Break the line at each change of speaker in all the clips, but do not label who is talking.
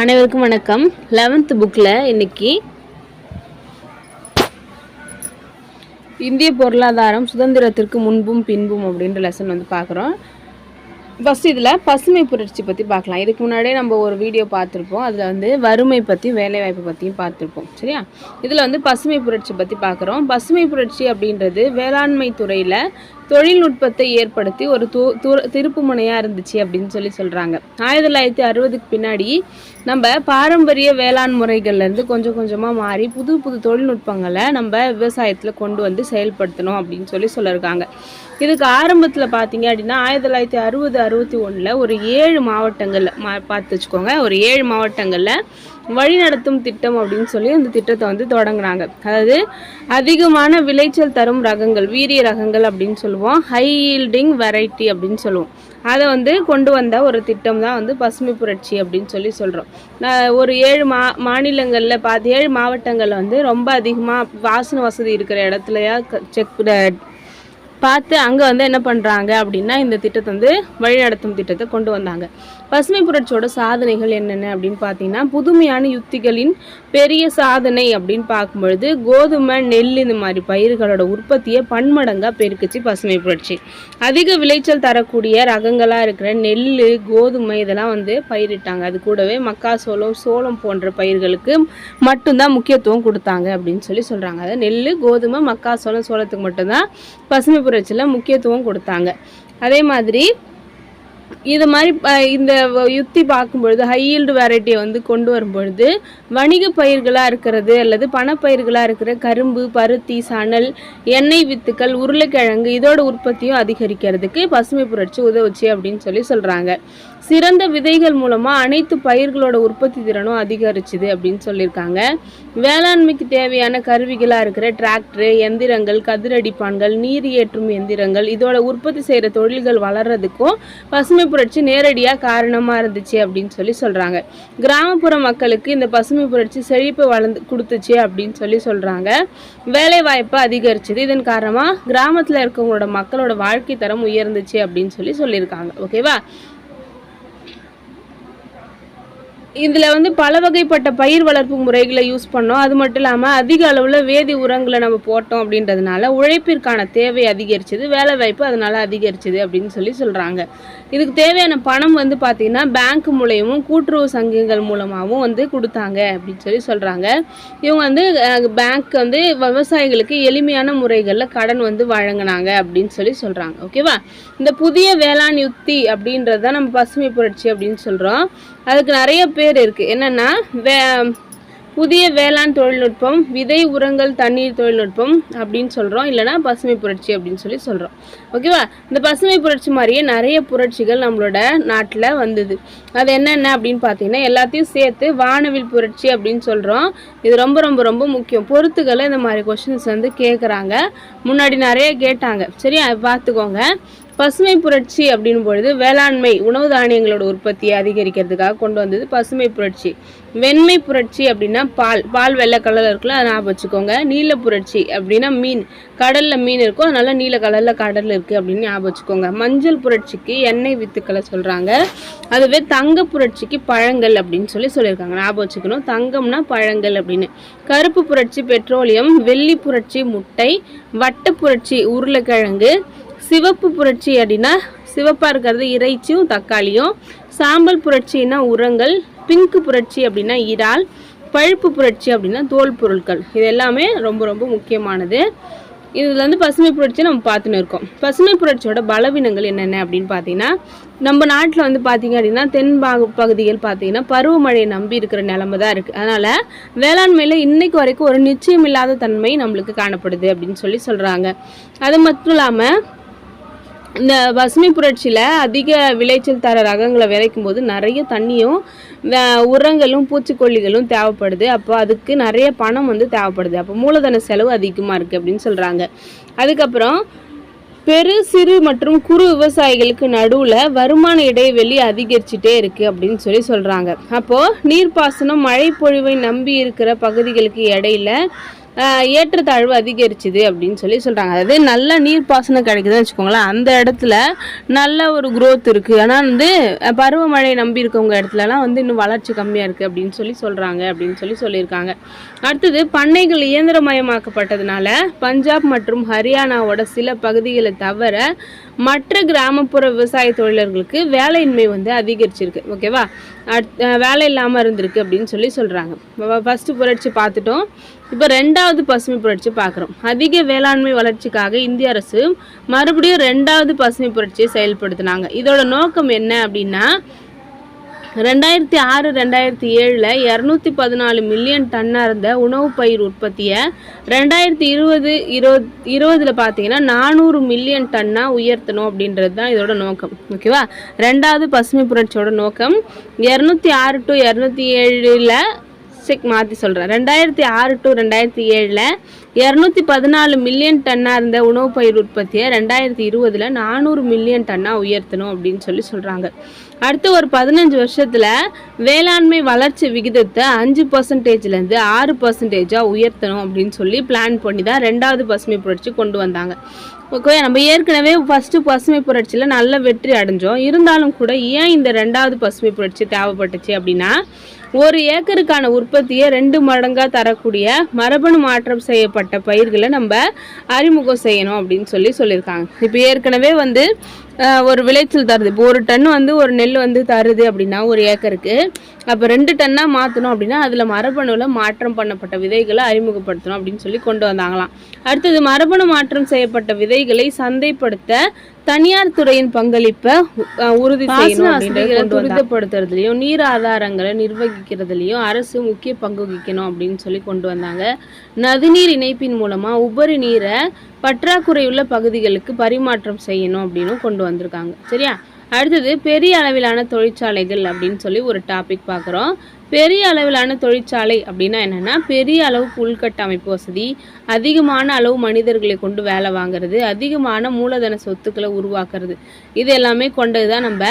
அனைவருக்கும் வணக்கம். லெவன்த் புக்கில் இன்னைக்கு இந்திய பொருளாதாரம் சுதந்திரத்திற்கு முன்பும் பின்பும் அப்படின்ற லெசன் வந்து பார்க்குறோம். ஃபஸ்ட் இதில் பசுமை புரட்சி பற்றி பார்க்கலாம். இதுக்கு முன்னாடியே நம்ம ஒரு வீடியோ பார்த்துருப்போம். அதில் வந்து வறுமை பற்றி வேலைவாய்ப்பு பற்றியும் பார்த்துருப்போம். சரியா? இதில் வந்து பசுமை புரட்சி பற்றி பார்க்குறோம். பசுமை புரட்சி அப்படின்றது வேளாண்மை துறையில் தொழில்நுட்பத்தை ஏற்படுத்தி ஒரு தூ து- திருப்பு முனையாக இருந்துச்சு அப்படின்னு சொல்லி சொல்கிறாங்க ஆயிரத்தி தொள்ளாயிரத்தி அறுபதுக்கு பின்னாடி நம்ம பாரம்பரிய வேளாண் முறைகள்லேருந்து கொஞ்சம் கொஞ்சமாக மாறி புது புது தொழில்நுட்பங்களை நம்ம விவசாயத்தில் கொண்டு வந்து செயல்படுத்தணும் அப்படின்னு சொல்லி சொல்லியிருக்காங்க இதுக்கு ஆரம்பத்தில் பார்த்தீங்க அப்படின்னா ஆயிரத்தி தொள்ளாயிரத்தி அறுபது அறுபத்தி ஒன்றில் ஒரு ஏழு மாவட்டங்களில் மா பார்த்து வச்சுக்கோங்க ஒரு ஏழு மாவட்டங்களில் வழிநடத்தும் திட்டம் அப்படின்னு சொல்லி இந்த திட்டத்தை வந்து தொடங்குறாங்க. அதாவது அதிகமான விளைச்சல் தரும் ரகங்கள் வீரிய ரகங்கள் அப்படின்னு சொல்லுவோம் ஹை ஈல்டிங் வெரைட்டி அப்படின்னு சொல்லுவோம். அதை வந்து கொண்டு வந்த ஒரு திட்டம் தான் வந்து பசுமை புரட்சி அப்படின்னு சொல்லி சொல்கிறோம் ஒரு ஏழு மா மாநிலங்களில் பார்த்து ஏழு மாவட்டங்களில் வந்து ரொம்ப அதிகமாக வாசன வசதி இருக்கிற இடத்துலையா செக் பார்த்து அங்கே வந்து என்ன பண்ணுறாங்க அப்படின்னா இந்த திட்டத்தை வந்து வழிநடத்தும் திட்டத்தை கொண்டு வந்தாங்க. பசுமை புரட்சியோட சாதனைகள் என்னென்ன அப்படின்னு பார்த்தீங்கன்னா புதுமையான யுத்திகளின் பெரிய சாதனை அப்படின்னு பார்க்கும்பொழுது கோதுமை நெல் இந்த மாதிரி பயிர்களோட உற்பத்தியை பன்மடங்காக பெருக்குச்சு பசுமை புரட்சி. அதிக விளைச்சல் தரக்கூடிய ரகங்களாக இருக்கிற நெல் கோதுமை இதெல்லாம் வந்து பயிரிட்டாங்க. அது கூடவே மக்காசோளம் சோளம் போன்ற பயிர்களுக்கு மட்டும்தான் முக்கியத்துவம் கொடுத்தாங்க அப்படின்னு சொல்லி சொல்கிறாங்க அதாவது நெல் கோதுமை மக்காசோளம் சோளத்துக்கு மட்டும்தான் பசுமை புரட்சியில் முக்கியத்துவம் கொடுத்தாங்க. அதே மாதிரி இது மாதிரி இந்த யுத்தி பார்க்கும்பொழுது ஹையீல்டு வெரைட்டியை வந்து கொண்டு வரும்பொழுது வணிக பயிர்களாக இருக்கிறது அல்லது பணப்பயிர்களாக இருக்கிற கரும்பு பருத்தி சணல் எண்ணெய் வித்துக்கள் உருளைக்கிழங்கு இதோட உற்பத்தியும் அதிகரிக்கிறதுக்கு பசுமை புரட்சி உதவுச்சு அப்படின்னு சொல்லி சொல்கிறாங்க சிறந்த விதைகள் மூலமாக அனைத்து பயிர்களோட உற்பத்தி திறனும் அதிகரிச்சுது அப்படின்னு சொல்லியிருக்காங்க. வேளாண்மைக்கு தேவையான கருவிகளாக இருக்கிற டிராக்டர் எந்திரங்கள் கதிரடிப்பான்கள் நீர் ஏற்றும் எந்திரங்கள் இதோட உற்பத்தி செய்கிற தொழில்கள் வளர்றதுக்கும் பசுமை புரட்சி நேரடியாக காரணமாக இருந்துச்சு அப்படின்னு சொல்லி சொல்கிறாங்க கிராமப்புற மக்களுக்கு இந்த பசுமை புரட்சி செழிப்பு வளர்ந்து கொடுத்துச்சு அப்படின்னு சொல்லி சொல்கிறாங்க வேலை வாய்ப்பு அதிகரிச்சது. இதன் காரணமாக கிராமத்தில் இருக்கவங்களோட மக்களோட வாழ்க்கை தரம் உயர்ந்துச்சு அப்படின்னு சொல்லி சொல்லியிருக்காங்க. ஓகேவா? இதில் வந்து பல வகைப்பட்ட பயிர் வளர்ப்பு முறைகளை யூஸ் பண்ணோம். அது மட்டும் இல்லாமல் அதிக அளவில் வேதி உரங்களை நம்ம போட்டோம் அப்படின்றதுனால உழைப்பிற்கான தேவை அதிகரிச்சது வேலை வாய்ப்பு அதனால் அதிகரிச்சது அப்படின்னு சொல்லி சொல்கிறாங்க இதுக்கு தேவையான பணம் வந்து பார்த்திங்கன்னா பேங்க் மூலயமும் கூட்டுறவு சங்கங்கள் மூலமாகவும் வந்து கொடுத்தாங்க அப்படின்னு சொல்லி சொல்கிறாங்க இவங்க வந்து பேங்க் வந்து விவசாயிகளுக்கு எளிமையான முறைகளில் கடன் வந்து வழங்கினாங்க அப்படின்னு சொல்லி சொல்கிறாங்க ஓகேவா? இந்த புதிய வேளாண் யுக்தி அப்படின்றது தான் நம்ம பசுமை புரட்சி அப்படின்னு சொல்கிறோம் அதுக்கு நிறைய பேர் இருக்குது என்னென்னா வே புதிய வேளாண் தொழில்நுட்பம் விதை உரங்கள் தண்ணீர் தொழில்நுட்பம் அப்படின்னு சொல்கிறோம் இல்லைனா பசுமை புரட்சி அப்படின்னு சொல்லி சொல்கிறோம் ஓகேவா இந்த பசுமை புரட்சி மாதிரியே நிறைய புரட்சிகள் நம்மளோட நாட்டில் வந்தது. அது என்னென்ன அப்படின்னு பார்த்தீங்கன்னா எல்லாத்தையும் சேர்த்து வானவில் புரட்சி அப்படின்னு சொல்கிறோம் இது ரொம்ப ரொம்ப ரொம்ப முக்கியம். பொறுத்துக்களை இந்த மாதிரி கொஷின்ஸ் வந்து கேட்குறாங்க முன்னாடி நிறைய கேட்டாங்க. சரியா? பார்த்துக்கோங்க. பசுமை புரட்சி அப்படின் பொழுது வேளாண்மை உணவு தானியங்களோட உற்பத்தியை அதிகரிக்கிறதுக்காக கொண்டு வந்தது பசுமை புரட்சி. வெண்மை புரட்சி அப்படின்னா பால் பால் வெள்ளை கலரில் இருக்குல்ல அதை ஞாபகம் வச்சுக்கோங்க. நீல புரட்சி அப்படின்னா மீன் கடலில் மீன் இருக்கும் அதனால நீல கலரில் கடல் இருக்குது அப்படின்னு ஞாபகம் வச்சுக்கோங்க. மஞ்சள் புரட்சிக்கு எண்ணெய் வித்துக்களை சொல்கிறாங்க அதுவே தங்க புரட்சிக்கு பழங்கள் அப்படின்னு சொல்லி சொல்லியிருக்காங்க. ஞாபகம் வச்சுக்கணும். தங்கம்னா பழங்கள் அப்படின்னு. கருப்பு புரட்சி பெட்ரோலியம் வெள்ளி புரட்சி முட்டை வட்ட புரட்சி உருளைக்கிழங்கு சிவப்பு புரட்சி அப்படின்னா சிவப்பாக இருக்கிறது இறைச்சியும் தக்காளியும். சாம்பல் புரட்சின்னா உரங்கள் பிங்க் புரட்சி அப்படின்னா இறால் பழுப்பு புரட்சி அப்படின்னா தோல் பொருட்கள். இது எல்லாமே ரொம்ப ரொம்ப முக்கியமானது. இதில் வந்து பசுமை புரட்சி நம்ம பார்த்துன்னு இருக்கோம். பசுமை புரட்சியோட பலவீனங்கள் என்னென்ன அப்படின்னு பார்த்தீங்கன்னா நம்ம நாட்டில் வந்து பார்த்தீங்க அப்படின்னா தென் பாக பகுதிகள் பார்த்தீங்கன்னா பருவமழையை நம்பி இருக்கிற நிலமை தான் இருக்குது அதனால் வேளாண்மையில் இன்னைக்கு வரைக்கும் ஒரு நிச்சயமில்லாத தன்மை நம்மளுக்கு காணப்படுது அப்படின்னு சொல்லி சொல்கிறாங்க அது மட்டும் இல்லாமல் இந்த பசுமை புரட்சியில் அதிக விளைச்சல் தர ரகங்களை விளைக்கும் போது நிறைய தண்ணியும் உரங்களும் பூச்சிக்கொல்லிகளும் தேவைப்படுது. அப்போ அதுக்கு நிறைய பணம் வந்து தேவைப்படுது. அப்போ மூலதன செலவு அதிகமாக இருக்குது அப்படின்னு சொல்கிறாங்க அதுக்கப்புறம் பெரு சிறு மற்றும் குறு விவசாயிகளுக்கு நடுவில் வருமான இடைவெளி அதிகரிச்சுட்டே இருக்குது அப்படின்னு சொல்லி சொல்கிறாங்க அப்போது நீர்ப்பாசனம் மழை பொழிவை நம்பி இருக்கிற பகுதிகளுக்கு இடையில ஏற்றத்தாழ்வு அதிகரிச்சுது அப்படின்னு சொல்லி சொல்கிறாங்க அதாவது நல்ல நீர்ப்பாசனம் கிடைக்குதுன்னு வச்சுக்கோங்களேன். அந்த இடத்துல நல்ல ஒரு குரோத் இருக்குது ஆனால் வந்து பருவமழையை நம்பி இருக்கவங்க இடத்துலலாம் வந்து இன்னும் வளர்ச்சி கம்மியாக இருக்குது அப்படின்னு சொல்லி சொல்கிறாங்க அப்படின்னு சொல்லி சொல்லியிருக்காங்க. அடுத்தது பண்ணைகள் இயந்திரமயமாக்கப்பட்டதுனால பஞ்சாப் மற்றும் ஹரியானாவோட சில பகுதிகளை தவிர மற்ற கிராமப்புற விவசாய தொழிலர்களுக்கு வேலையின்மை வந்து அதிகரிச்சிருக்கு. ஓகேவா அடுத் வேலை இல்லாமல் இருந்திருக்கு அப்படின்னு சொல்லி சொல்கிறாங்க ஃபஸ்ட்டு புரட்சி பார்த்துட்டோம். இப்போ ரெண்டாவது பசுமை புரட்சி பார்க்குறோம். அதிக வேளாண்மை வளர்ச்சிக்காக இந்திய அரசு மறுபடியும் ரெண்டாவது பசுமை புரட்சியை செயல்படுத்தினாங்க. இதோட நோக்கம் என்ன அப்படின்னா ரெண்டாயிரத்தி ஆறு ரெண்டாயிரத்தி ஏழில் இரநூத்தி பதினாலு மில்லியன் டன்னாக இருந்த உணவு பயிர் உற்பத்தியை ரெண்டாயிரத்தி இருபது இருபது இருபதில் பார்த்தீங்கன்னா நானூறு மில்லியன் டன்னாக உயர்த்தணும் அப்படின்றது தான் இதோட நோக்கம். ஓகேவா ரெண்டாவது பசுமை புரட்சியோட நோக்கம் இரநூத்தி ஆறு டு இரநூத்தி ஏழில் செக் மாற்றி சொல்கிறேன் ரெண்டாயிரத்தி ஆறு டு ரெண்டாயிரத்தி ஏழில் இரநூத்தி பதினாலு மில்லியன் டன்னாக இருந்த உணவு பயிர் உற்பத்தியை ரெண்டாயிரத்தி இருபதில் நானூறு மில்லியன் டன்னாக உயர்த்தணும் அப்படின்னு சொல்லி சொல்கிறாங்க அடுத்து ஒரு பதினஞ்சு வருஷத்தில் வேளாண்மை வளர்ச்சி விகிதத்தை அஞ்சு பர்சன்டேஜ்லேருந்து ஆறு பர்சன்டேஜாக உயர்த்தணும் அப்படின்னு சொல்லி பிளான் பண்ணி தான் ரெண்டாவது பசுமை புரட்சி கொண்டு வந்தாங்க. ஓகே நம்ம ஏற்கனவே ஃபஸ்ட்டு பசுமை புரட்சியில் நல்ல வெற்றி அடைஞ்சோம். இருந்தாலும் கூட ஏன் இந்த ரெண்டாவது பசுமை புரட்சி தேவைப்பட்டுச்சு அப்படின்னா ஒரு ஏக்கருக்கான உற்பத்தியை ரெண்டு மடங்காக தரக்கூடிய மரபணு மாற்றம் செய்யப்பட்ட பயிர்களை நம்ம அறிமுகம் செய்யணும் அப்படின்னு சொல்லி சொல்லியிருக்காங்க. இப்போ ஏற்கனவே வந்து ஒரு விளைச்சல் தருது. இப்போ ஒரு டன் வந்து ஒரு நெல் வந்து தருது அப்படின்னா ஒரு ஏக்கருக்கு. அப்போ ரெண்டு டன்னாக மாற்றணும் அப்படின்னா அதில் மரபணுவில் மாற்றம் பண்ணப்பட்ட விதைகளை அறிமுகப்படுத்தணும் அப்படின்னு சொல்லி கொண்டு வந்தாங்களாம். அடுத்தது மரபணு மாற்றம் செய்யப்பட்ட விதைகளை சந்தைப்படுத்த தனியார் துறையின் பங்களிப்பை உறுதி துரிதப்படுத்துறதுலையும் நீர் ஆதாரங்களை நிர்வகிக்கிறதுலையும் அரசு முக்கிய பங்கு வகிக்கணும் அப்படின்னு சொல்லி கொண்டு வந்தாங்க. நதிநீர் இணைப்பின் மூலமா உபரி நீரை பற்றாக்குறையுள்ள பகுதிகளுக்கு பரிமாற்றம் செய்யணும் அப்படின்னு கொண்டு வந்திருக்காங்க. சரியா? அடுத்தது பெரிய அளவிலான தொழிற்சாலைகள் அப்படின்னு சொல்லி ஒரு டாபிக் பார்க்குறோம். பெரிய அளவிலான தொழிற்சாலை அப்படின்னா என்னென்னா பெரிய அளவு உள்கட்டமைப்பு வசதி அதிகமான அளவு மனிதர்களை கொண்டு வேலை வாங்குறது அதிகமான மூலதன சொத்துக்களை உருவாக்குறது. இது எல்லாமே கொண்டது தான் நம்ம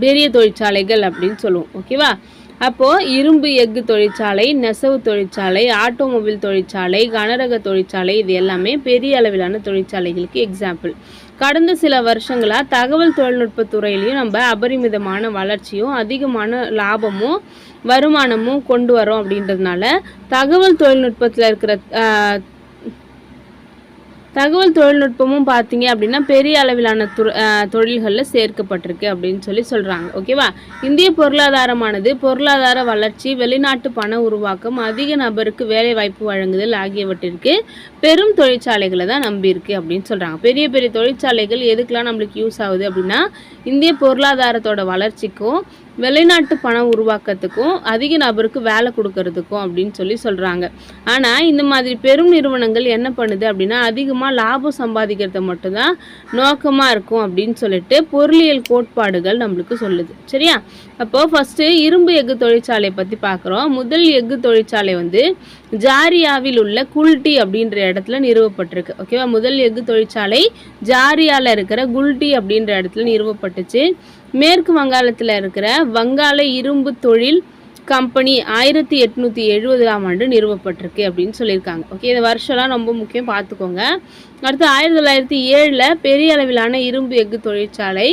பெரிய தொழிற்சாலைகள் அப்படின்னு சொல்லுவோம். ஓகேவா அப்போது இரும்பு எஃகு தொழிற்சாலை நெசவு தொழிற்சாலை ஆட்டோமொபைல் தொழிற்சாலை கனரக தொழிற்சாலை இது எல்லாமே பெரிய அளவிலான தொழிற்சாலைகளுக்கு எக்ஸாம்பிள் கடந்த சில வருஷங்களாக தகவல் தொழில்நுட்ப துறையிலையும் நம்ம அபரிமிதமான வளர்ச்சியும் அதிகமான லாபமும் வருமானமும் கொண்டு வரோம் அப்படின்றதுனால தகவல் தொழில்நுட்பத்தில் இருக்கிற தகவல் தொழில்நுட்பமும் பார்த்தீங்க அப்படின்னா பெரிய அளவிலான தொழில்களில் சேர்க்கப்பட்டிருக்கு அப்படின்னு சொல்லி சொல்கிறாங்க ஓகேவா இந்திய பொருளாதாரமானது பொருளாதார வளர்ச்சி வெளிநாட்டு பண உருவாக்கம் அதிக நபருக்கு வேலை வாய்ப்பு வழங்குதல் ஆகியவற்றிற்கு பெரும் தொழிற்சாலைகளை தான் நம்பியிருக்கு அப்படின்னு சொல்கிறாங்க பெரிய பெரிய தொழிற்சாலைகள் எதுக்கெல்லாம் நம்மளுக்கு யூஸ் ஆகுது அப்படின்னா இந்திய பொருளாதாரத்தோட வளர்ச்சிக்கும் வெளிநாட்டு பணம் உருவாக்கத்துக்கும் அதிக நபருக்கு வேலை கொடுக்கறதுக்கும் அப்படின்னு சொல்லி சொல்கிறாங்க ஆனால் இந்த மாதிரி பெரும் நிறுவனங்கள் என்ன பண்ணுது அப்படின்னா அதிகமாக லாபம் சம்பாதிக்கிறத மட்டும்தான் நோக்கமாக இருக்கும் அப்படின்னு சொல்லிட்டு பொருளியல் கோட்பாடுகள் நம்மளுக்கு சொல்லுது. சரியா? அப்போ ஃபஸ்ட்டு இரும்பு எஃகு தொழிற்சாலையை பற்றி பார்க்குறோம். முதல் எஃகு தொழிற்சாலை வந்து ஜாரியாவில் உள்ள குல்டி அப்படின்ற இடத்துல நிறுவப்பட்டிருக்கு. ஓகேவா முதல் எஃகு தொழிற்சாலை ஜாரியாவில் இருக்கிற குல்டி அப்படின்ற இடத்துல நிறுவப்பட்டுச்சு. மேற்கு வங்காளத்தில் இருக்கிற வங்காள இரும்பு தொழில் கம்பெனி ஆயிரத்தி எட்நூற்றி எழுபதாம் ஆண்டு நிறுவப்பட்டிருக்கு அப்படின்னு சொல்லியிருக்காங்க. ஓகே இந்த வருஷம்லாம் ரொம்ப முக்கியம் பார்த்துக்கோங்க. அடுத்து ஆயிரத்தி தொள்ளாயிரத்தி ஏழில் பெரிய அளவிலான இரும்பு எஃகு தொழிற்சாலை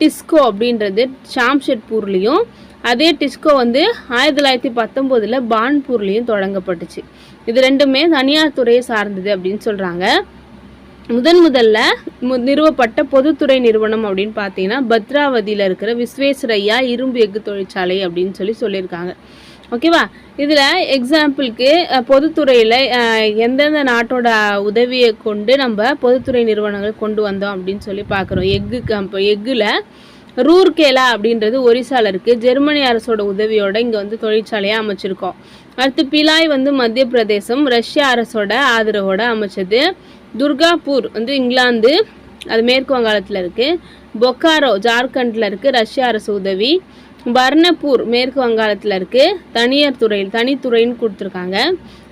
டிஸ்கோ அப்படின்றது ஷாம்ஷெட்பூர்லேயும் அதே டிஸ்கோ வந்து ஆயிரத்தி தொள்ளாயிரத்தி பத்தொம்போதில் பான்பூர்லேயும் தொடங்கப்பட்டுச்சு. இது ரெண்டுமே தனியார் துறையை சார்ந்தது அப்படின்னு சொல்கிறாங்க முதன் முதல்ல மு நிறுவப்பட்ட பொதுத்துறை நிறுவனம் அப்படின்னு பார்த்தீங்கன்னா பத்ராவதியில் இருக்கிற விஸ்வேஸ்வரையா இரும்பு எஃகு தொழிற்சாலை அப்படின்னு சொல்லி சொல்லியிருக்காங்க. ஓகேவா இதில் எக்ஸாம்பிளுக்கு பொதுத்துறையில் எந்தெந்த நாட்டோட உதவியை கொண்டு நம்ம பொதுத்துறை நிறுவனங்கள் கொண்டு வந்தோம் அப்படின்னு சொல்லி பார்க்குறோம். எஃகு கம்ப எஃகில் ரூர்கேலா அப்படின்றது ஒரிசால இருக்குது ஜெர்மனி அரசோட உதவியோட இங்கே வந்து தொழிற்சாலையாக அமைச்சிருக்கோம். அடுத்து பிலாய் வந்து மத்திய பிரதேசம் ரஷ்யா அரசோட ஆதரவோட அமைச்சது. துர்காப்பூர் வந்து இங்கிலாந்து அது மேற்கு வங்காளத்தில் இருக்குது பொக்காரோ ஜார்க்கண்டில் இருக்குது ரஷ்யா அரசு உதவி. பர்ணப்பூர் மேற்கு வங்காளத்தில் இருக்குது தனியார் துறையில் தனித்துறைன்னு கொடுத்துருக்காங்க.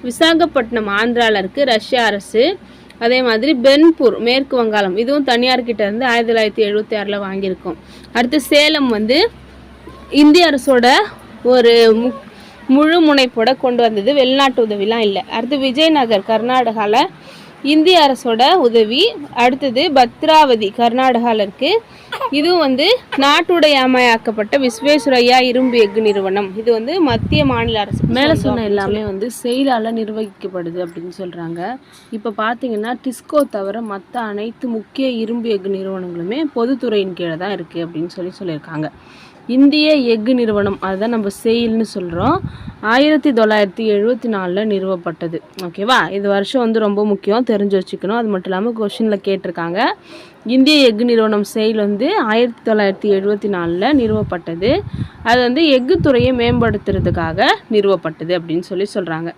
விசாகப்பட்டினம் ஆந்திராவில் இருக்குது ரஷ்யா அரசு. அதே மாதிரி பென்பூர் மேற்கு வங்காளம் இதுவும் தனியார்கிட்ட இருந்து ஆயிரத்தி தொள்ளாயிரத்தி எழுபத்தி ஆறில் வாங்கியிருக்கோம். அடுத்து சேலம் வந்து இந்திய அரசோட ஒரு முக் முழு முனைப்போட கொண்டு வந்தது. வெளிநாட்டு உதவிலாம் இல்லை. அடுத்து விஜயநகர் கர்நாடகாவில் இந்திய அரசோட உதவி. அடுத்தது பத்ராவதி கர்நாடகாவில் இருக்குது இதுவும் வந்து நாட்டுடையாமையாக்கப்பட்ட விஸ்வேஸ்வரையா இரும்பு எஃகு நிறுவனம். இது வந்து மத்திய மாநில அரசு மேலே சொன்ன எல்லாமே வந்து செயலால் நிர்வகிக்கப்படுது அப்படின்னு சொல்கிறாங்க இப்போ பார்த்தீங்கன்னா டிஸ்கோ தவிர மற்ற அனைத்து முக்கிய இரும்பு எஃகு நிறுவனங்களுமே பொதுத்துறையின் கீழே தான் இருக்குது அப்படின்னு சொல்லி சொல்லியிருக்காங்க. இந்திய எஃகு நிறுவனம் அதுதான் நம்ம செயில்னு சொல்கிறோம் ஆயிரத்தி தொள்ளாயிரத்தி எழுபத்தி நாலில் நிறுவப்பட்டது. ஓகேவா? இது வருஷம் வந்து ரொம்ப முக்கியம் தெரிஞ்சு வச்சுக்கணும். அது மட்டும் இல்லாமல் கொஷினில் கேட்டிருக்காங்க. இந்திய எஃகு நிறுவனம் செயல் வந்து ஆயிரத்தி தொள்ளாயிரத்தி எழுபத்தி நாலில் நிறுவப்பட்டது. அது வந்து எஃகு துறையை மேம்படுத்துறதுக்காக நிறுவப்பட்டது அப்படின்னு சொல்லி சொல்கிறாங்க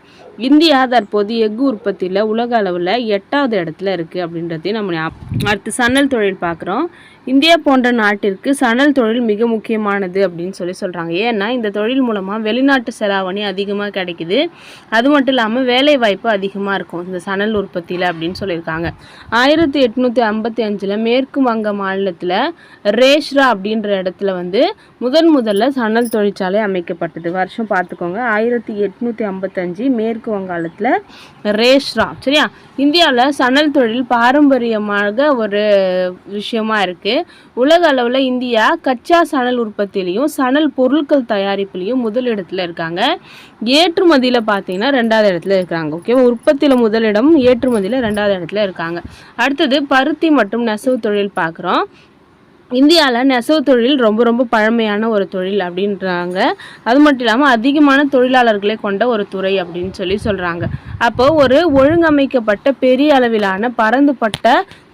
இந்தியா தற்போது எஃகு உற்பத்தியில் உலக அளவில் எட்டாவது இடத்துல இருக்குது அப்படின்றதையும் நம்ம அடுத்து சணல் தொழில் பார்க்குறோம். இந்தியா போன்ற நாட்டிற்கு சணல் தொழில் மிக முக்கியமானது அப்படின்னு சொல்லி சொல்கிறாங்க ஏன்னா இந்த தொழில் மூலமாக வெளிநாட்டு செலாவணி அதிகமாக கிடைக்குது. அது மட்டும் இல்லாமல் வேலை வாய்ப்பு அதிகமாக இருக்கும் இந்த சணல் உற்பத்தியில் அப்படின்னு சொல்லியிருக்காங்க. ஆயிரத்தி எட்நூற்றி ஐம்பத்தி அஞ்சில் மேற்கு வங்க மாநிலத்தில் ரேஷ்ரா அப்படின்ற இடத்துல வந்து முதன் முதல்ல சணல் தொழிற்சாலை அமைக்கப்பட்டது. வருஷம் பார்த்துக்கோங்க. ஆயிரத்தி எட்நூற்றி ஐம்பத்தஞ்சு மேற்கு வங்காளத்தில் ரேஷ்ரா சரியா? இந்தியாவில் சணல் தொழில் பாரம்பரியமாக ஒரு விஷயமா இருக்குது உலக அளவில் இந்தியா கச்சா சணல் உற்பத்திலையும் சணல் பொருட்கள் தயாரிப்புலையும் முதலிடத்தில் இருக்காங்க. ஏற்றுமதியில் பார்த்தீங்கன்னா ரெண்டாவது இடத்துல இருக்காங்க. ஓகேவா? உற்பத்தியில் முதலிடம் ஏற்றுமதியில் ரெண்டாவது இடத்துல இருக்காங்க. அடுத்தது பருத்தி மற்றும் நெசவு தொழில் பார்க்குறோம். இந்தியாவில் நெசவு தொழில் ரொம்ப ரொம்ப பழமையான ஒரு தொழில் அப்படின்றாங்க. அது மட்டும் இல்லாமல் அதிகமான தொழிலாளர்களை கொண்ட ஒரு துறை அப்படின்னு சொல்லி சொல்கிறாங்க அப்போ ஒரு ஒழுங்கமைக்கப்பட்ட பெரிய அளவிலான பரந்துபட்ட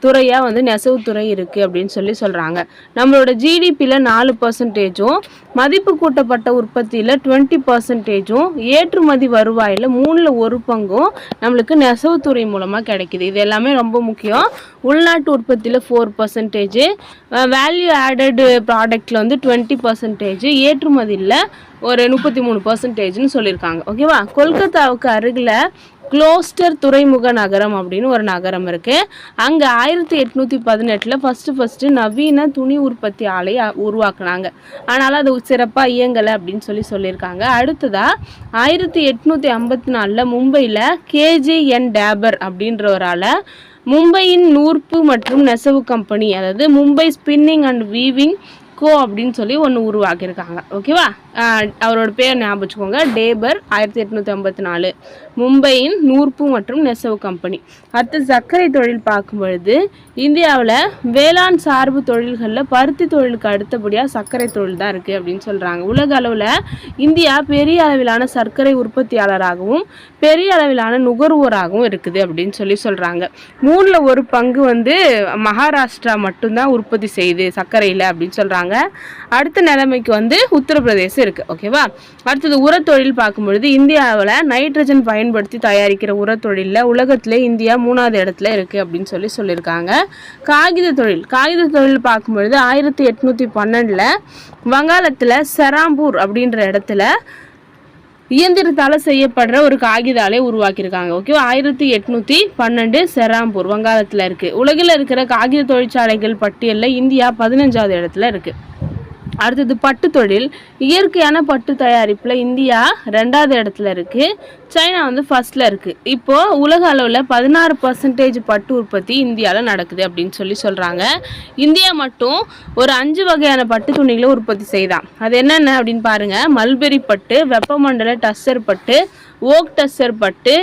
துறையாக வந்து நெசவுத்துறை இருக்குது அப்படின்னு சொல்லி சொல்கிறாங்க நம்மளோட ஜிடிபியில் நாலு பர்சன்டேஜும் மதிப்பு கூட்டப்பட்ட உற்பத்தியில் டுவெண்ட்டி பர்சன்டேஜும் ஏற்றுமதி வருவாயில் மூணில் ஒரு பங்கும் நம்மளுக்கு நெசவுத்துறை மூலமாக கிடைக்குது. இது எல்லாமே ரொம்ப முக்கியம். உள்நாட்டு உற்பத்தியில் ஃபோர் பர்சன்டேஜ் வேல்யூ ஆடட் ப்ராடக்ட்டில் வந்து டுவெண்ட்டி பர்சன்டேஜ் ஏற்றுமதியில் ஒரு முப்பத்தி மூணு பர்சன்டேஜ்னு சொல்லியிருக்காங்க. ஓகேவா கொல்கத்தாவுக்கு அருகில் குளோஸ்டர் துறைமுக நகரம் அப்படின்னு ஒரு நகரம் இருக்குது அங்கே ஆயிரத்தி எட்நூற்றி பதினெட்டில் ஃபஸ்ட்டு ஃபஸ்ட்டு நவீன துணி உற்பத்தி ஆலை உருவாக்குனாங்க. ஆனால் அது சிறப்பாக இயங்கலை அப்படின்னு சொல்லி சொல்லியிருக்காங்க. அடுத்ததாக ஆயிரத்தி எட்நூற்றி ஐம்பத்தி நாலில் மும்பையில் கேஜேஎன் டேபர் அப்படின்றவரால் மும்பையின் நூற்பு மற்றும் நெசவு கம்பெனி அதாவது Mumbai spinning and weaving co அப்படின்னு சொல்லி ஒன்று உருவாக்கியிருக்காங்க. ஓகேவா அவரோட பேர் ஞாபகம் வச்சுக்கோங்க. டேபர் ஆயிரத்தி எட்நூற்றி ஐம்பத்தி நாலு மும்பையின் நூற்பு மற்றும் நெசவு கம்பெனி. அடுத்து சர்க்கரை தொழில் பார்க்கும் பொழுது இந்தியாவில் வேளாண் சார்பு தொழில்களில் பருத்தி தொழிலுக்கு அடுத்தபடியாக சர்க்கரை தொழில் தான் இருக்குது அப்படின்னு சொல்கிறாங்க உலக அளவில் இந்தியா பெரிய அளவிலான சர்க்கரை உற்பத்தியாளராகவும் பெரிய அளவிலான நுகர்வோராகவும் இருக்குது அப்படின்னு சொல்லி சொல்கிறாங்க மூணில் ஒரு பங்கு வந்து மகாராஷ்டிரா மட்டும்தான் உற்பத்தி செய்யுது சர்க்கரையில் அப்படின்னு சொல்கிறாங்க அடுத்த நிலைமைக்கு வந்து உத்தரப்பிரதேசம் இருக்குது ஓகேவா அடுத்தது உரத்தொழில் பார்க்கும்பொழுது இந்தியாவில் நைட்ரஜன் பயன்படுத்தி தயாரிக்கிற உரத்தொழிலில் உலகத்திலே இந்தியா மூணாவது இடத்துல இருக்குது அப்படின்னு சொல்லி சொல்லியிருக்காங்க. காகித தொழில். காகித தொழில் பார்க்கும்பொழுது ஆயிரத்தி எட்நூற்றி பன்னெண்டில் வங்காளத்தில் செராம்பூர் அப்படின்ற இடத்துல இயந்திரத்தால் செய்யப்படுற ஒரு காகித ஆலை உருவாக்கியிருக்காங்க ஓகேவா ஆயிரத்தி எட்நூற்றி பன்னெண்டு செராம்பூர் வங்காளத்தில் இருக்குது உலகில் இருக்கிற காகித தொழிற்சாலைகள் பட்டியலில் இந்தியா பதினஞ்சாவது இடத்துல இருக்குது அடுத்தது பட்டு தொழில் இயற்கையான பட்டு தயாரிப்பில் இந்தியா ரெண்டாவது இடத்துல இருக்குது சைனா வந்து ஃபஸ்ட்டில் இருக்குது இப்போது உலக அளவில் பதினாறு பர்சன்டேஜ் பட்டு உற்பத்தி இந்தியாவில் நடக்குது அப்படின்னு சொல்லி சொல்கிறாங்க இந்தியா மட்டும் ஒரு அஞ்சு வகையான பட்டு துணிகளை உற்பத்தி செய்தான். அது என்னென்ன அப்படின்னு பாருங்கள் மல்பெரி பட்டு வெப்பமண்டல டஸ்ஸர் பட்டு ஓக் டஸ்ஸர் பட்டு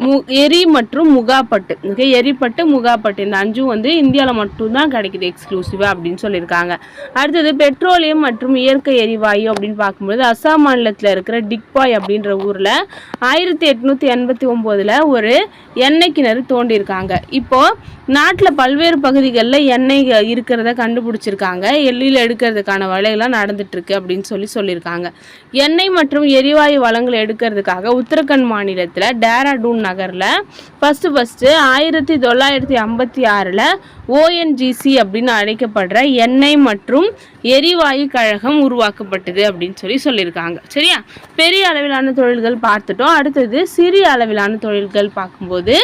மு எரி மற்றும் முகாப்பட்டு ஓகே எரிப்பட்டு முகாப்பட்டு. இந்த அஞ்சும் வந்து இந்தியாவில் மட்டும்தான் கிடைக்குது எக்ஸ்க்ளூசிவாக அப்படின்னு சொல்லியிருக்காங்க. அடுத்தது பெட்ரோலியம் மற்றும் இயற்கை எரிவாயு அப்படின்னு பார்க்கும்போது அஸ்ஸாம் மாநிலத்தில் இருக்கிற டிக்பாய் அப்படின்ற ஊரில் ஆயிரத்தி எட்நூற்றி எண்பத்தி ஒம்போதில் ஒரு எண்ணெய் கிணறு தோண்டியிருக்காங்க. இப்போது நாட்டில் பல்வேறு பகுதிகளில் எண்ணெய் இருக்கிறத கண்டுபிடிச்சிருக்காங்க. எள்ளியில் எடுக்கிறதுக்கான வேலைகள்லாம் நடந்துட்டுருக்கு அப்படின்னு சொல்லி சொல்லியிருக்காங்க. எண்ணெய் மற்றும் எரிவாயு வளங்களை எடுக்கிறதுக்காக உத்தரகண்ட் மாநிலத்தில் டேராடூன் நகரில் ஃபஸ்ட்டு ஃபஸ்ட்டு ஆயிரத்தி தொள்ளாயிரத்தி ஐம்பத்தி ஆறில் ஓஎன்ஜிசி அப்படின்னு அழைக்கப்படுற எண்ணெய் மற்றும் எரிவாயு கழகம் உருவாக்கப்பட்டது அப்படின்னு சொல்லி சொல்லியிருக்காங்க. சரியா? பெரிய அளவிலான தொழில்கள் பார்த்துட்டோம். அடுத்தது சிறிய அளவிலான தொழில்கள் பார்க்கும்போது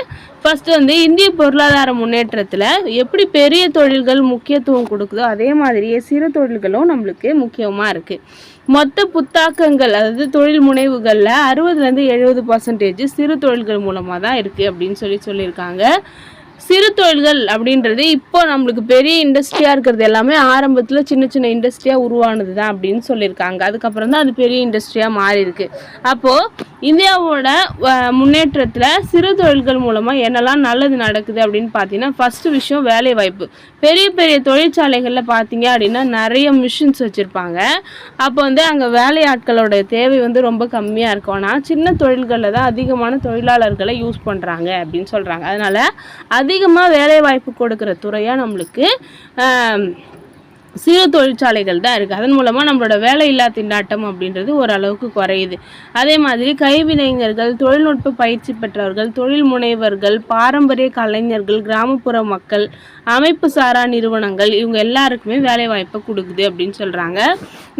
ஃபஸ்ட்டு வந்து இந்திய பொருளாதார முன்னேற்றத்தில் எப்படி பெரிய தொழில்கள் முக்கியத்துவம் கொடுக்குதோ அதே மாதிரியே சிறு தொழில்களும் நம்மளுக்கு முக்கியமாக இருக்குது மொத்த புத்தாக்கங்கள் அதாவது தொழில் முனைவுகளில் அறுபதுலேருந்து எழுபது பர்சன்டேஜ் சிறு தொழில்கள் மூலமாக தான் இருக்குது அப்படின்னு சொல்லி சொல்லியிருக்காங்க. சிறு தொழில்கள் அப்படின்றது இப்போ நம்மளுக்கு பெரிய இண்டஸ்ட்ரியாக இருக்கிறது எல்லாமே ஆரம்பத்தில் சின்ன சின்ன இண்டஸ்ட்ரியாக உருவானது தான் அப்படின்னு சொல்லியிருக்காங்க. அதுக்கப்புறம் தான் அது பெரிய இண்டஸ்ட்ரியாக மாறி இருக்கு அப்போது இந்தியாவோட முன்னேற்றத்தில் சிறு தொழில்கள் மூலமாக என்னெல்லாம் நல்லது நடக்குது அப்படின்னு பார்த்தீங்கன்னா ஃபஸ்ட்டு விஷயம் வேலை வாய்ப்பு பெரிய பெரிய தொழிற்சாலைகளில் பார்த்தீங்க அப்படின்னா நிறைய மிஷின்ஸ் வச்சுருப்பாங்க. அப்போ வந்து அங்கே வேலையாட்களோட தேவை வந்து ரொம்ப கம்மியாக இருக்கும். ஆனால் சின்ன தொழில்களில் தான் அதிகமான தொழிலாளர்களை யூஸ் பண்ணுறாங்க அப்படின்னு சொல்கிறாங்க அதனால் அது அதிகமாக வேலைவாய்ப்பு கொடுக்குற துறையாக நம்மளுக்கு சிறு தொழிற்சாலைகள் தான் இருக்குது அதன் மூலமாக நம்மளோட வேலையில்லா திண்டாட்டம் அப்படின்றது ஓரளவுக்கு குறையுது. அதே மாதிரி கைவினைஞர்கள் தொழில்நுட்ப பயிற்சி பெற்றவர்கள் தொழில் முனைவர்கள் பாரம்பரிய கலைஞர்கள் கிராமப்புற மக்கள் அமைப்பு சாரா நிறுவனங்கள் இவங்க எல்லாருக்குமே வேலைவாய்ப்பை கொடுக்குது அப்படின்னு சொல்கிறாங்க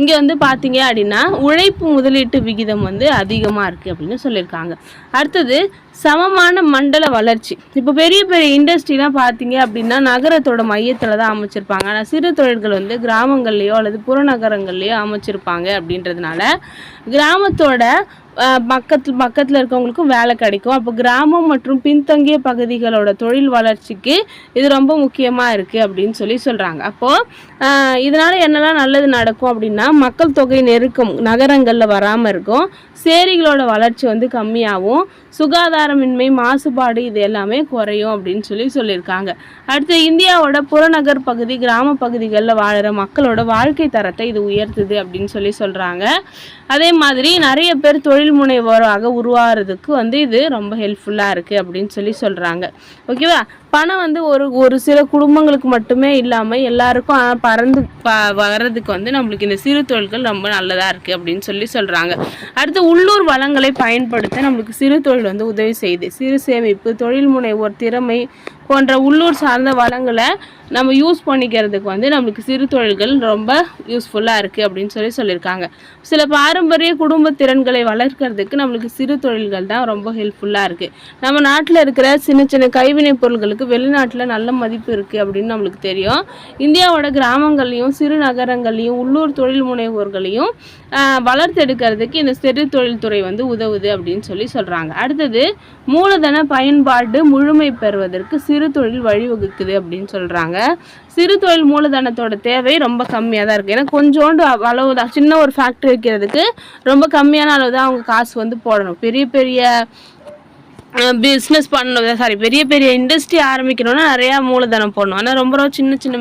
இங்கே வந்து பார்த்தீங்க அப்படின்னா உழைப்பு முதலீட்டு விகிதம் வந்து அதிகமாக இருக்குது அப்படின்னு சொல்லியிருக்காங்க. அடுத்தது சமமான மண்டல வளர்ச்சி. இப்போ பெரிய பெரிய இண்டஸ்ட்ரிலாம் பார்த்தீங்க அப்படின்னா நகரத்தோட மையத்தில் தான் அமைச்சிருப்பாங்க. ஆனால் சிறு தொழில்கள் வந்து கிராமங்கள்லேயோ அல்லது புறநகரங்கள்லேயோ அமைச்சிருப்பாங்க அப்படின்றதுனால கிராமத்தோட பக்கத்தில் பக்கத்து பக்கத்தில் இருக்கவங்களுக்கும் வேலை கிடைக்கும். அப்போ கிராமம் மற்றும் பின்தங்கிய பகுதிகளோட தொழில் வளர்ச்சிக்கு இது ரொம்ப முக்கியமாக இருக்குது அப்படின்னு சொல்லி சொல்கிறாங்க அப்போது இதனால் என்னெல்லாம் நல்லது நடக்கும் அப்படின்னா மக்கள் தொகை நெருக்கம் நகரங்களில் வராமல் இருக்கும். சேரிகளோட வளர்ச்சி வந்து கம்மியாகும். சுகாதாரமின்மை மாசுபாடு இது எல்லாமே குறையும் அப்படின்னு சொல்லி சொல்லியிருக்காங்க. அடுத்து இந்தியாவோட புறநகர் பகுதி கிராம பகுதிகளில் வாழ்கிற மக்களோட வாழ்க்கை தரத்தை இது உயர்த்துது அப்படின்னு சொல்லி சொல்கிறாங்க அதே மாதிரி நிறைய பேர் தொழில் முனைவோராக உருவாகிறதுக்கு வந்து இது ரொம்ப ஹெல்ப்ஃபுல்லாக இருக்குது அப்படின்னு சொல்லி சொல்கிறாங்க ஓகேவா பணம் வந்து ஒரு ஒரு சில குடும்பங்களுக்கு மட்டுமே இல்லாமல் எல்லாருக்கும் பறந்து ப வர்றதுக்கு வந்து நம்மளுக்கு இந்த சிறு தொழில்கள் ரொம்ப நல்லதாக இருக்குது அப்படின்னு சொல்லி சொல்கிறாங்க அடுத்து உள்ளூர் வளங்களை பயன்படுத்த நம்மளுக்கு சிறு தொழில் வந்து உதவி செய்யுது. சிறு சேமிப்பு தொழில் முனைவோர் திறமை போன்ற உள்ளூர் சார்ந்த வளங்களை நம்ம யூஸ் பண்ணிக்கிறதுக்கு வந்து நம்மளுக்கு சிறு தொழில்கள் ரொம்ப யூஸ்ஃபுல்லாக இருக்குது அப்படின்னு சொல்லி சொல்லியிருக்காங்க. சில பாரம்பரிய குடும்ப திறன்களை வளர்க்கறதுக்கு நம்மளுக்கு சிறு தொழில்கள் தான் ரொம்ப ஹெல்ப்ஃபுல்லாக இருக்குது நம்ம நாட்டில் இருக்கிற சின்ன சின்ன கைவினைப் பொருட்களுக்கு வெளிநாட்டில் நல்ல மதிப்பு இருக்குது அப்படின்னு நம்மளுக்கு தெரியும். இந்தியாவோட கிராமங்கள்லையும் சிறு நகரங்கள்லையும் உள்ளூர் தொழில் முனைவோர்களையும் வளர்த்தெடுக்கிறதுக்கு இந்த சிறு தொழில்துறை வந்து உதவுது அப்படின்னு சொல்லி சொல்கிறாங்க அடுத்தது மூலதன பயன்பாடு முழுமை பெறுவதற்கு சிறு தொழில் வழிவகுக்குது அப்படின்னு சொல்கிறாங்க சிறு தொழில் மூலதனத்தோட தேவை ரொம்ப கம்மியாக தான் இருக்குது ஏன்னா கொஞ்சோண்டு அளவு தான். சின்ன ஒரு ஃபேக்ட்ரி வைக்கிறதுக்கு ரொம்ப கம்மியான அளவு தான் அவங்க காசு வந்து போடணும். பெரிய பெரிய பிஸ்னஸ் பண்ணணும். சாரி பெரிய பெரிய இண்டஸ்ட்ரி ஆரம்பிக்கணும்னா நிறையா மூலதனம் போடணும். ஆனால் ரொம்ப ரொம்ப சின்ன சின்ன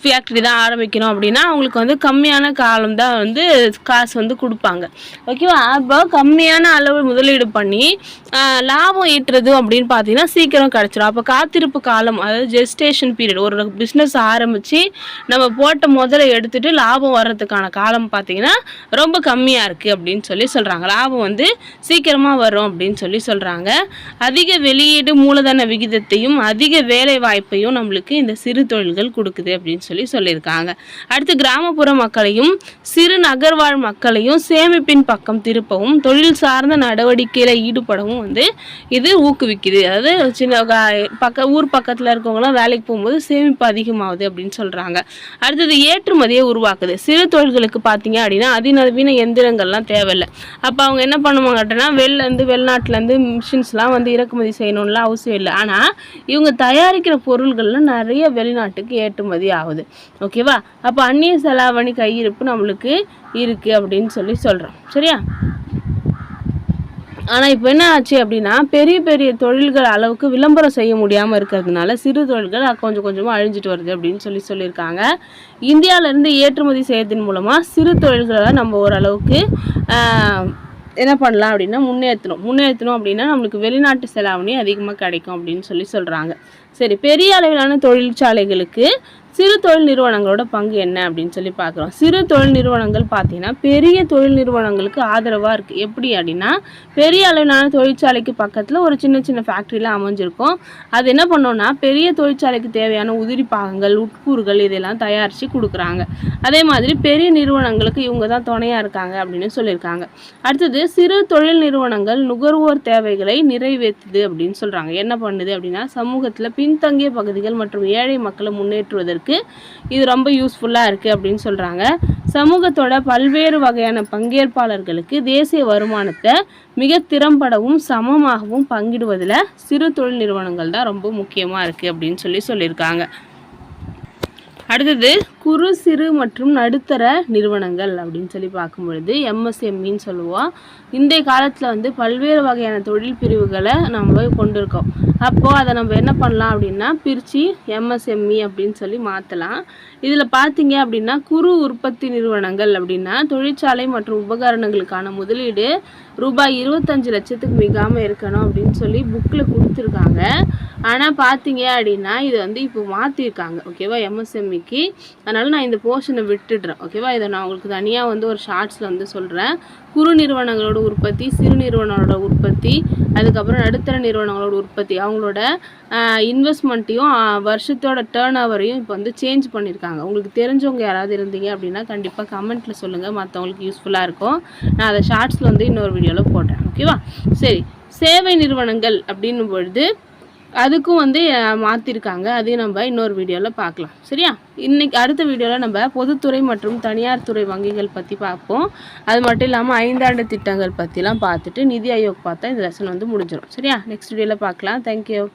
ஃபேக்ட்ரி தான் ஆரம்பிக்கணும் அப்படின்னா அவங்களுக்கு வந்து கம்மியான காலம் தான் வந்து காசு வந்து கொடுப்பாங்க. ஓகேவா அப்போ கம்மியான அளவு முதலீடு பண்ணி லாபம் ஈட்டுறது அப்படின்னு பார்த்தீங்கன்னா சீக்கிரம் கிடச்சிரும். அப்போ காத்திருப்பு காலம் அதாவது ஜெஸ்டேஷன் பீரியட் ஒரு பிஸ்னஸ் ஆரம்பித்து நம்ம போட்ட முதல்ல எடுத்துகிட்டு லாபம் வர்றதுக்கான காலம் பார்த்தீங்கன்னா ரொம்ப கம்மியாக இருக்குது அப்படின்னு சொல்லி சொல்கிறாங்க லாபம் வந்து சீக்கிரமாக வரும் அப்படின்னு சொல்லி சொல்கிறாங்க அதிக வெளியீடு மூலதன விகிதத்தையும் அதிக வேலை வாய்ப்பையும் நம்மளுக்கு இந்த சிறு தொழில்கள் கொடுக்குது. அப்படின்னு சொல்லி சொல்லியிருக்காங்க. அடுத்து கிராமப்புற மக்களையும் சிறு நகர்வாழ் மக்களையும் சேமிப்பின் பக்கம் திருப்பவும் தொழில் சார்ந்த நடவடிக்கையில் ஈடுபடவும் வந்து இது ஊக்குவிக்குது. அதாவது சின்ன க- பக்க ஊர் பக்கத்தில் இருக்கவங்களாம் வேலைக்கு போகும்போது சேமிப்பு அதிகமாகுது அப்படின்னு சொல்கிறாங்க அடுத்தது ஏற்றுமதியை உருவாக்குது. சிறு தொழில்களுக்கு பார்த்தீங்க அப்படின்னா அதிநவீன எந்திரங்கள்லாம் தேவையில்லை. அப்போ அவங்க என்ன பண்ணுவாங்கட்டனா வெளிலேருந்து வெளிநாட்டிலேருந்து மிஷின்ஸ்லாம் வந்து இறக்குமதி செய்யணும்லாம் அவசியம் இல்லை. ஆனால் இவங்க தயாரிக்கிற பொருள்கள்லாம் நிறைய வெளிநாட்டுக்கு ஏற்றுமதி ஆகுது. ஓகேவா அப்போ அந்நிய செலாவணி கையிருப்பு நம்மளுக்கு இருக்குது அப்படின்னு சொல்லி சொல்கிறோம் சரியா? ஆனால் இப்போ என்ன ஆச்சு அப்படின்னா பெரிய பெரிய தொழில்கள் அளவுக்கு விளம்பரம் செய்ய முடியாமல் இருக்கிறதுனால சிறு தொழில்கள் கொஞ்சம் கொஞ்சமாக அழிஞ்சிட்டு வருது அப்படின்னு சொல்லி சொல்லியிருக்காங்க. இந்தியாவிலேருந்து ஏற்றுமதி செய்யறதன் மூலமாக சிறு தொழில்களை நம்ம ஓரளவுக்கு ஆஹ், என்ன பண்ணலாம் அப்படின்னா முன்னேற்றணும். முன்னேற்றணும் அப்படின்னா நம்மளுக்கு வெளிநாட்டு செலாவணி அதிகமாக கிடைக்கும் அப்படின்னு சொல்லி சொல்கிறாங்க சரி பெரிய அளவிலான தொழிற்சாலைகளுக்கு சிறு தொழில் நிறுவனங்களோட பங்கு என்ன அப்படின்னு சொல்லி பார்க்குறோம். சிறு தொழில் நிறுவனங்கள் பார்த்தீங்கன்னா பெரிய தொழில் நிறுவனங்களுக்கு ஆதரவாக இருக்குது எப்படி அப்படின்னா பெரிய அளவிலான தொழிற்சாலைக்கு பக்கத்தில் ஒரு சின்ன சின்ன ஃபேக்ட்ரிலாம் அமைஞ்சிருக்கும். அது என்ன பண்ணோன்னா பெரிய தொழிற்சாலைக்கு தேவையான உதிரி பாகங்கள் உட்கூறுகள் இதெல்லாம் தயாரித்து கொடுக்குறாங்க. அதே மாதிரி பெரிய நிறுவனங்களுக்கு இவங்க தான் துணையாக இருக்காங்க அப்படின்னு சொல்லியிருக்காங்க. அடுத்தது சிறு தொழில் நிறுவனங்கள் நுகர்வோர் தேவைகளை நிறைவேற்றுது அப்படின்னு சொல்கிறாங்க என்ன பண்ணுது அப்படின்னா சமூகத்தில் பின்தங்கிய பகுதிகள் மற்றும் ஏழை மக்களை முன்னேற்றுவதற்கு இது ரொம்ப யூஸ்ஃபுல்லாக இருக்குது அப்படின்னு சொல்கிறாங்க சமூகத்தோட பல்வேறு வகையான பங்கேற்பாளர்களுக்கு தேசிய வருமானத்தை மிக திறம்படவும் சமமாகவும் பங்கிடுவதில் சிறு தொழில் நிறுவனங்கள் தான் ரொம்ப முக்கியமாக இருக்குது அப்படின்னு சொல்லி சொல்லியிருக்காங்க. அடுத்தது குறு சிறு மற்றும் நடுத்தர நிறுவனங்கள் அப்படின்னு சொல்லி பார்க்கும் பொழுது எம்எஸ்எம்இன்னு சொல்லுவோம் இந்த காலத்தில் வந்து பல்வேறு வகையான தொழில் பிரிவுகளை நம்ம கொண்டிருக்கோம். அப்போது அதை நம்ம என்ன பண்ணலாம் அப்படின்னா பிரித்து எம்எஸ்எம்இ அப்படின்னு சொல்லி மாற்றலாம் இதில் பார்த்தீங்க அப்படின்னா குறு உற்பத்தி நிறுவனங்கள் அப்படின்னா தொழிற்சாலை மற்றும் உபகரணங்களுக்கான முதலீடு ரூபாய் இருபத்தஞ்சு லட்சத்துக்கு மிகாமல் இருக்கணும் அப்படின்னு சொல்லி புக்கில் கொடுத்துருக்காங்க. ஆனால் பார்த்தீங்க அப்படின்னா இது வந்து இப்போ மாற்றிருக்காங்க ஓகேவா எம்எஸ்எம்இக்கு அதனால் நான் இந்த போர்ஷனை விட்டுடுறேன். ஓகேவா இதை நான் உங்களுக்கு தனியாக வந்து ஒரு ஷார்ட்ஸில் வந்து சொல்கிறேன் குறு நிறுவனங்களோட உற்பத்தி சிறு நிறுவனங்களோட உற்பத்தி அதுக்கப்புறம் நடுத்தர நிறுவனங்களோட உற்பத்தி அவங்களோட இன்வெஸ்ட்மெண்ட்டையும் வருஷத்தோட டேர்ன் ஓவரையும் இப்போ வந்து சேஞ்ச் பண்ணியிருக்காங்க உங்களுக்கு தெரிஞ்சவங்க யாராவது இருந்தீங்க அப்படின்னா கண்டிப்பாக கமெண்ட்டில் சொல்லுங்கள் மற்றவங்களுக்கு யூஸ்ஃபுல்லாக இருக்கும். நான் அதை ஷார்ட்ஸில் வந்து இன்னொரு வீடியோவில் போடுறேன் ஓகேவா சரி. சேவை நிறுவனங்கள் அப்படின்னும் பொழுது அதுக்கும் வந்து மாற்றிருக்காங்க அதையும் நம்ம இன்னொரு வீடியோவில் பார்க்கலாம். சரியா? இன்றைக்கி அடுத்த வீடியோவில் நம்ம பொதுத்துறை மற்றும் தனியார் துறை வங்கிகள் பற்றி பார்ப்போம். அது மட்டும் இல்லாமல் ஐந்தாண்டு திட்டங்கள் பற்றிலாம் பார்த்துட்டு நிதி ஆயோக் பார்த்தா இந்த லெசன் வந்து முடிஞ்சிடும் சரியா? நெக்ஸ்ட் வீடியோவில் பார்க்கலாம். தேங்க்யூ